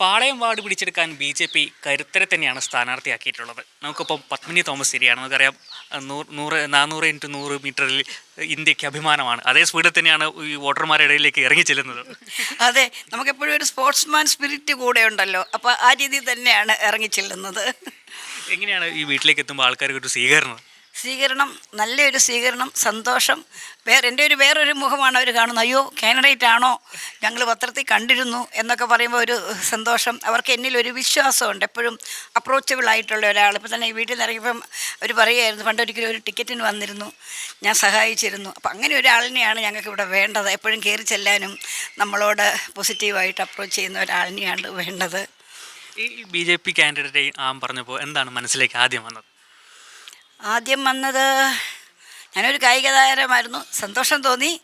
പാളയം ward പിടിച്ചെടുക്കാൻ B J P കരുത്തരെ തന്നെയാണ് സ്ഥാനാർത്ഥിയാക്കിയിട്ടുള്ളത്. നമുക്കിപ്പം പത്മിനി തോമസ് ശരിയാണ്. നമുക്കറിയാം നൂറ് നൂറ് നാനൂറ് ഇന്റു നൂറ് മീറ്ററിൽ ഇന്ത്യയ്ക്ക് അഭിമാനമാണ്. അതേ സ്പീഡിൽ തന്നെയാണ് ഈ വോട്ടർമാരുടെ ഇടയിലേക്ക് ഇറങ്ങി ചെല്ലുന്നത്. അതെ നമുക്കെപ്പോഴും ഒരു സ്പോർട്സ്മാൻ സ്പിരിറ്റ് കൂടെ ഉണ്ടല്ലോ. അപ്പോൾ ആ രീതിയിൽ തന്നെയാണ് ഇറങ്ങി ചെല്ലുന്നത്. എങ്ങനെയാണ് ഈ വീട്ടിലേക്ക് എത്തുമ്പോൾ ആൾക്കാർക്ക് ഒരു സ്വീകരണം? സ്വീകരണം നല്ലൊരു സ്വീകരണം സന്തോഷം. വേറെ എന്റെ ഒരു വേറൊരു മുഖമാണ് അവർ കാണുന്നത്. അയ്യോ കാൻഡിഡേറ്റ് ആണോ? ഞങ്ങൾ പത്രത്തിൽ കണ്ടിരുന്നു എന്നൊക്കെ പറയുമ്പോൾ ഒരു സന്തോഷം. അവർക്ക് എന്നിൽ ഒരു വിശ്വാസമുണ്ട്. എപ്പോഴും അപ്രോച്ചബിൾ ആയിട്ടുള്ള ഒരാൾ. ഇപ്പോൾ തന്നെ വീട്ടിൽ നിന്ന് ഇറങ്ങിയപ്പം അവർ പറയുമായിരുന്നു പണ്ട് ഒരിക്കലും ഒരു ടിക്കറ്റിന് വന്നിരുന്നു. ഞാൻ സഹായിച്ചിരുന്നു. അപ്പം അങ്ങനെ ഒരാളിനെയാണ് ഞങ്ങൾക്ക് ഇവിടെ വേണ്ടത്. എപ്പോഴും കയറി ചെല്ലാനും നമ്മളോട് പോസിറ്റീവായിട്ട് അപ്രോച്ച് ചെയ്യുന്ന ഒരാളിനെയാണ് വേണ്ടത്. ഈ ബി ജെ പി കാൻഡിഡേറ്റ് ആ പറഞ്ഞപ്പോൾ എന്താണ് മനസ്സിലേക്ക് ആദ്യം വന്നത്? ആദ്യം വന്നത് ഞാനൊരു കായിക താരമായിരുന്നു സന്തോഷം തോന്നി.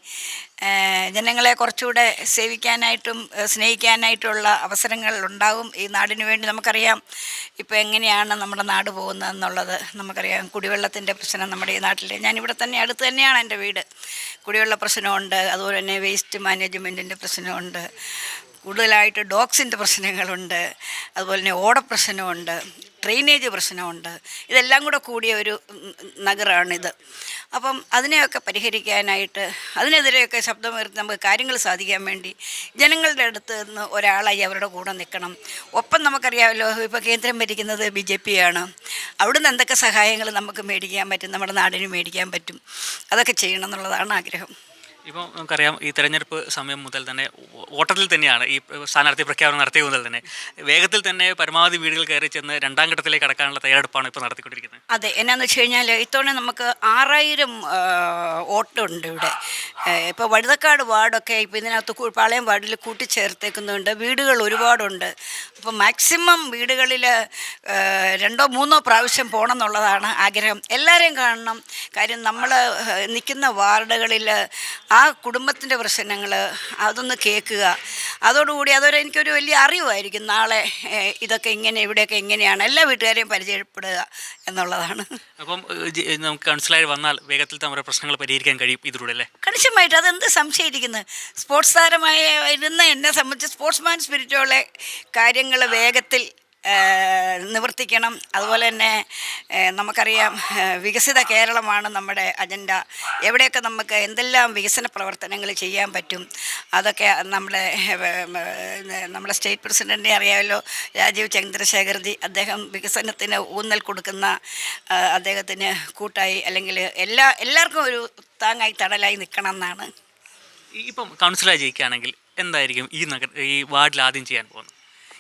ജനങ്ങളെ കുറച്ചുകൂടെ സേവിക്കാനായിട്ടും സ്നേഹിക്കാനായിട്ടുള്ള അവസരങ്ങൾ ഉണ്ടാകും ഈ നാടിന് വേണ്ടി നമുക്കറിയാം. ഇപ്പോൾ എങ്ങനെയാണ് നമ്മുടെ നാട് പോകുന്നതെന്നുള്ളത് നമുക്കറിയാം. കുടിവെള്ളത്തിന്റെ പ്രശ്നം നമ്മുടെ ഈ നാട്ടിൽ ഞാനിവിടെ തന്നെ അടുത്ത് തന്നെയാണ് എന്റെ വീട്. കുടിവെള്ള പ്രശ്നമുണ്ട്. അതുപോലെ തന്നെ വേസ്റ്റ് മാനേജ്മെന്റിന്റെ പ്രശ്നമുണ്ട്. കൂടുതലായിട്ട് ഡോഗ്സിന്റെ പ്രശ്നങ്ങളുണ്ട് അതുപോലെ തന്നെ ഓടപ്രശ്നമുണ്ട് ഡ്രെയിനേജ് പ്രശ്നമുണ്ട്. ഇതെല്ലാം കൂടെ കൂടിയ ഒരു നഗരമാണിത് അപ്പം അതിനെയൊക്കെ പരിഹരിക്കാനായിട്ട് അതിനെതിരെയൊക്കെ ശബ്ദമുയർത്തി നമുക്ക് കാര്യങ്ങൾ സാധിക്കാൻ വേണ്ടി ജനങ്ങളുടെ അടുത്ത് നിന്ന് ഒരാളായി അവരുടെ കൂടെ നിൽക്കണം. ഒപ്പം നമുക്കറിയാമല്ലോ ഇപ്പോൾ കേന്ദ്രം ഭരിക്കുന്നത് ബി ജെ പി ആണ് അവിടുന്ന് എന്തൊക്കെ സഹായങ്ങൾ നമുക്ക് മേടിക്കാൻ പറ്റും നമ്മുടെ നാടിന് മേടിക്കാൻ പറ്റും അതൊക്കെ ചെയ്യണം എന്നുള്ളതാണ് ആഗ്രഹം. ഇപ്പോൾ നമുക്കറിയാം ഈ തെരഞ്ഞെടുപ്പ് സമയം മുതൽ തന്നെ വോട്ടറിൽ തന്നെയാണ് ഈ സ്ഥാനാർത്ഥി പ്രഖ്യാപനം നടത്തിയ മുതൽ തന്നെ വേഗത്തിൽ തന്നെ പരമാവധി വീടുകൾ കയറി ചെന്ന് രണ്ടാം ഘട്ടത്തിലേക്ക് കടക്കാനുള്ള തയ്യാറെടുപ്പാണ് ഇപ്പോൾ നടത്തിക്കൊണ്ടിരിക്കുന്നത്. അതെ എന്നാന്ന് വെച്ച് കഴിഞ്ഞാൽ ഇത്തവണ നമുക്ക് ആറായിരം വോട്ടുണ്ട് ഇവിടെ. ഇപ്പോൾ വഴുതക്കാട് വാർഡൊക്കെ ഇപ്പോൾ ഇതിനകത്ത് പാളയം വാർഡിൽ കൂട്ടിച്ചേർത്തേക്കുന്നുണ്ട്. വീടുകൾ ഒരുപാടുണ്ട്. അപ്പോൾ മാക്സിമം വീടുകളിൽ രണ്ടോ മൂന്നോ പ്രാവശ്യം പോകണം എന്നുള്ളതാണ് ആഗ്രഹം. എല്ലാവരെയും കാണണം. കാര്യം നമ്മൾ നിൽക്കുന്ന വാർഡുകളിൽ ആ കുടുംബത്തിന്റെ പ്രശ്നങ്ങൾ അതൊന്ന് കേൾക്കുക. അതോടുകൂടി അതൊരു എനിക്കൊരു വലിയ അറിവായിരിക്കും നാളെ ഇതൊക്കെ ഇങ്ങനെ ഇവിടെയൊക്കെ എങ്ങനെയാണ് എല്ലാ വീട്ടുകാരെയും പരിചയപ്പെടുക എന്നുള്ളതാണ്. അപ്പം നമുക്ക് കൗൺസിലായി വന്നാൽ വേഗത്തിൽ നമ്മുടെ പ്രശ്നങ്ങൾ പരിഹരിക്കാൻ കഴിയും ഇതിലൂടെ അല്ലേ? കണിശമായിട്ട് അതെന്ത് സംശയിക്കുന്നത് സ്പോർട്സ് താരമായ ഇരുന്ന എന്നെ സംബന്ധിച്ച് സ്പോർട്സ്മാൻ സ്പിരിറ്റുള്ള കാര്യങ്ങൾ വേഗത്തിൽ നിവർത്തിക്കണം. അതുപോലെ തന്നെ നമുക്കറിയാം വികസിത കേരളമാണ് നമ്മുടെ അജണ്ട. എവിടെയൊക്കെ നമുക്ക് എന്തെല്ലാം വികസന പ്രവർത്തനങ്ങൾ ചെയ്യാൻ പറ്റും? അതൊക്കെ നമ്മുടെ നമ്മുടെ സ്റ്റേറ്റ് പ്രസിഡന്റിനെ അറിയാമല്ലോ രാജീവ് ചന്ദ്രശേഖർജി അദ്ദേഹം വികസനത്തിന് ഊന്നൽ കൊടുക്കുന്ന അദ്ദേഹത്തിന് കൂട്ടായി അല്ലെങ്കിൽ എല്ലാ എല്ലാവർക്കും ഒരു താങ്ങായി തടലായി നിൽക്കണം എന്നാണ് ഇപ്പം കൗൺസിലായി ജയിക്കുകയാണെങ്കിൽ എന്തായിരിക്കും ഈ നഗര ഈ വാർഡിൽ ആദ്യം ചെയ്യാൻ പോകുന്നത്?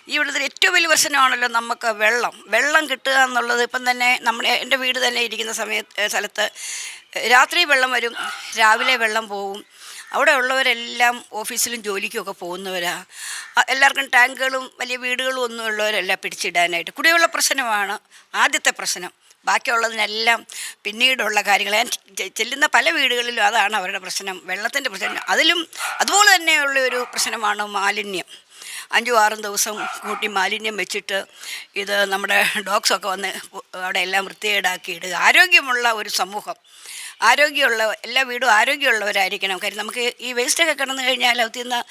ഈ ഏറ്റവും വലിയ പ്രശ്നമാണല്ലോ നമുക്ക് വെള്ളം. വെള്ളം കിട്ടുക എന്നുള്ളത് ഇപ്പം തന്നെ നമ്മൾ എന്റെ വീട് തന്നെ ഇരിക്കുന്ന സമയത്ത് സ്ഥലത്ത് രാത്രി വെള്ളം വരും രാവിലെ വെള്ളം പോവും. അവിടെ ഉള്ളവരെല്ലാം ഓഫീസിലും ജോലിക്കുമൊക്കെ പോകുന്നവരാ. എല്ലാവർക്കും ടാങ്കുകളും വലിയ വീടുകളും ഒന്നും ഉള്ളവരല്ല പിടിച്ചിടാനായിട്ട്. കുടിവെള്ള പ്രശ്നമാണ് ആദ്യത്തെ പ്രശ്നം. ബാക്കിയുള്ളതിനെല്ലാം പിന്നീടുള്ള കാര്യങ്ങൾ. ഞാൻ ചെല്ലുന്ന പല വീടുകളിലും അതാണ് അവരുടെ പ്രശ്നം. വെള്ളത്തിന്റെ പ്രശ്നം. അതിലും അതുപോലെ തന്നെയുള്ള ഒരു പ്രശ്നമാണ് മാലിന്യം. അഞ്ചും ആറും ദിവസം കൂട്ടി മാലിന്യം വെച്ചിട്ട് ഇത് നമ്മുടെ ഡോഗ്സൊക്കെ വന്ന് അവിടെ എല്ലാം വൃത്തികേടാക്കി ഇടുക ആരോഗ്യമുള്ള ഒരു സമൂഹം. ആരോഗ്യമുള്ള എല്ലാ വീടും ആരോഗ്യമുള്ളവരായിരിക്കണം. കാര്യം നമുക്ക് ഈ വേസ്റ്റൊക്കെ കിടന്നു കഴിഞ്ഞാൽ അതിൽ നിന്ന്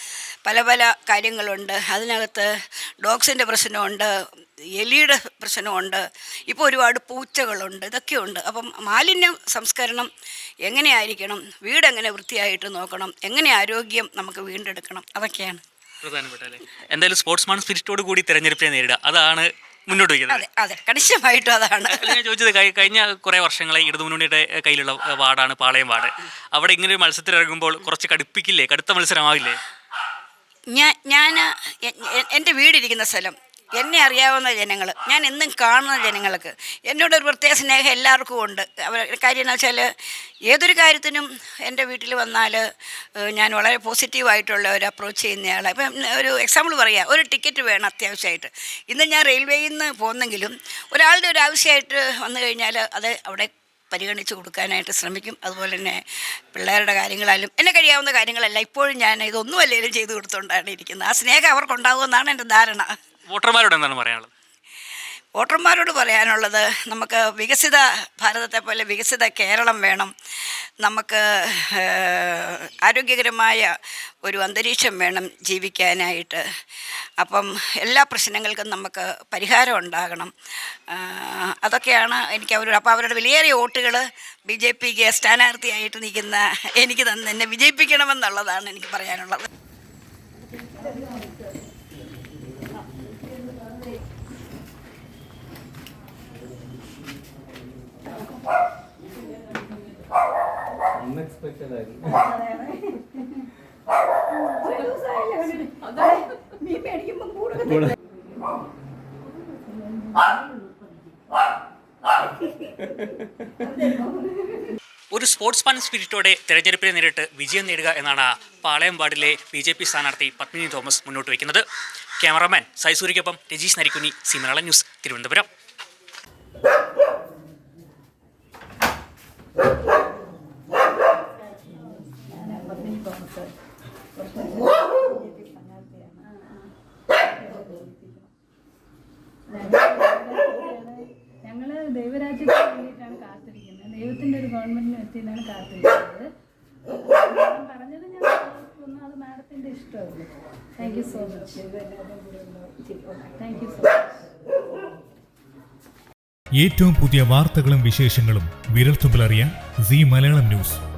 പല പല കാര്യങ്ങളുണ്ട്. അതിനകത്ത് ഡോഗ്സിന്റെ പ്രശ്നമുണ്ട് എലിയുടെ പ്രശ്നമുണ്ട് ഇപ്പോൾ ഒരുപാട് പൂച്ചകളുണ്ട് ഇതൊക്കെയുണ്ട്. അപ്പം മാലിന്യ സംസ്കരണം എങ്ങനെയായിരിക്കണം? വീടെങ്ങനെ വൃത്തിയായിട്ട് നോക്കണം? എങ്ങനെ ആരോഗ്യം നമുക്ക് വീണ്ടെടുക്കണം? അതൊക്കെയാണ്. പ്രധാനപ്പെട്ട അല്ലേ എന്തായാലും സ്പോർട്സ്മാൻ സ്പിരിറ്റോട് കൂടി തിരഞ്ഞെടുപ്പിനെ നേരിടുക. അതാണ് മുന്നോട്ട് വയ്ക്കുന്നത്. അതെ അതെ. കണിശമായിട്ടും അതാണ്. അല്ല, ഞാൻ ചോദിച്ചത് കഴി- കഴിഞ്ഞ കുറേ വർഷങ്ങളായി ഇടതുമുന്നണിയുടെ കയ്യിലുള്ള ഏഹ്, വാർഡാണ് പാളയം വാർഡ്. അവിടെ ഇങ്ങനെ ഒരു മത്സരത്തിൽ ഇറങ്ങുമ്പോൾ കുറച്ച് കടുപ്പിക്കില്ലേ? കടുത്ത മത്സരമാവില്ലേ? ഞാൻ ഞാൻ എന്റെ വീടിരിക്കുന്ന സ്ഥലം. എന്നെ അറിയാവുന്ന ജനങ്ങൾ ഞാൻ എന്നും കാണുന്ന ജനങ്ങൾക്ക്. എന്നോടൊരു പ്രത്യേക സ്നേഹം എല്ലാവർക്കും ഉണ്ട്. അവർ കാര്യം എന്ന് വെച്ചാൽ ഏതൊരു കാര്യത്തിനും എന്റെ വീട്ടിൽ വന്നാൽ ഞാൻ വളരെ പോസിറ്റീവായിട്ടുള്ള ഒരു അപ്രോച്ച് ചെയ്യുന്നയാളെ. ഇപ്പം ഒരു എക്സാമ്പിൾ പറയാം. ഒരു ടിക്കറ്റ് വേണം അത്യാവശ്യമായിട്ട്. ഇന്ന് ഞാൻ റെയിൽവേയിൽ നിന്ന് പോകുന്നെങ്കിലും ഒരാളുടെ ഒരു ആവശ്യമായിട്ട് വന്നു കഴിഞ്ഞാൽ അത് അവിടെ പരിഗണിച്ച് കൊടുക്കാനായിട്ട് ശ്രമിക്കും. അതുപോലെ തന്നെ പിള്ളേരുടെ കാര്യങ്ങളായാലും എന്നെ കഴിയാവുന്ന കാര്യങ്ങളല്ല. ഇപ്പോഴും ഞാൻ ഇതൊന്നും അല്ലെങ്കിലും ചെയ്തു കൊടുത്തുകൊണ്ടാണ് ഇരിക്കുന്നത്. ആ സ്നേഹം അവർക്കുണ്ടാകുമെന്നാണ് എന്റെ ധാരണ. വോട്ടർമാരോട് എന്താണ് പറയാനുള്ളത്? വോട്ടർമാരോട് പറയാനുള്ളത് നമുക്ക് വികസിത ഭാരതത്തെ പോലെ വികസിത കേരളം വേണം. നമുക്ക് ആരോഗ്യകരമായ ഒരു അന്തരീക്ഷം വേണം ജീവിക്കാനായിട്ട്. അപ്പം എല്ലാ പ്രശ്നങ്ങൾക്കും നമുക്ക് പരിഹാരം ഉണ്ടാകണം. അതൊക്കെയാണ് എനിക്ക് അവരോട് അപ്പോൾ അവരുടെ വിലയേറിയ വോട്ടുകൾ ബി ജെ പിക്ക് സ്ഥാനാർത്ഥിയായിട്ട് നിൽക്കുന്ന എനിക്ക് തന്നെ വിജയിപ്പിക്കണമെന്നുള്ളതാണ് എനിക്ക് പറയാനുള്ളത്. അൺഎക്സ്പെക്റ്റഡ് സ്പോർട്സ് ഒരു സ്പോർട്സ്മാൻ സ്പിരിറ്റോടെ തെരഞ്ഞെടുപ്പിനെ നേരിട്ട് വിജയം നേടുക എന്നാണ് പാളയം വാർഡിലെ ബി ജെ പി സ്ഥാനാർത്ഥി പത്മിനി തോമസ് മുന്നോട്ട് വയ്ക്കുന്നത്. ക്യാമറാമാൻ സൈസൂരിക്കൊപ്പം രജീഷ് നരിക്കുനി സി മലയാളം ന്യൂസ് തിരുവനന്തപുരം. ഞങ്ങൾ ദൈവരാജ്യത്തിന് വേണ്ടിയിട്ടാണ് കാത്തിരിക്കുന്നത്. ദൈവത്തിന്റെ ഒരു ഗവൺമെന്റിന് എത്തിയെന്നാണ് കാത്തിരിക്കുന്നത്. പറഞ്ഞത് ഞാൻ അത് മാഡത്തിന്റെ ഇഷ്ടമല്ലേ? Thank you so much thank you so much ഏറ്റവും പുതിയ വാർത്തകളും വിശേഷങ്ങളും വിരൽത്തുമ്പിലറിയാൻ സി മലയാളം ന്യൂസ്.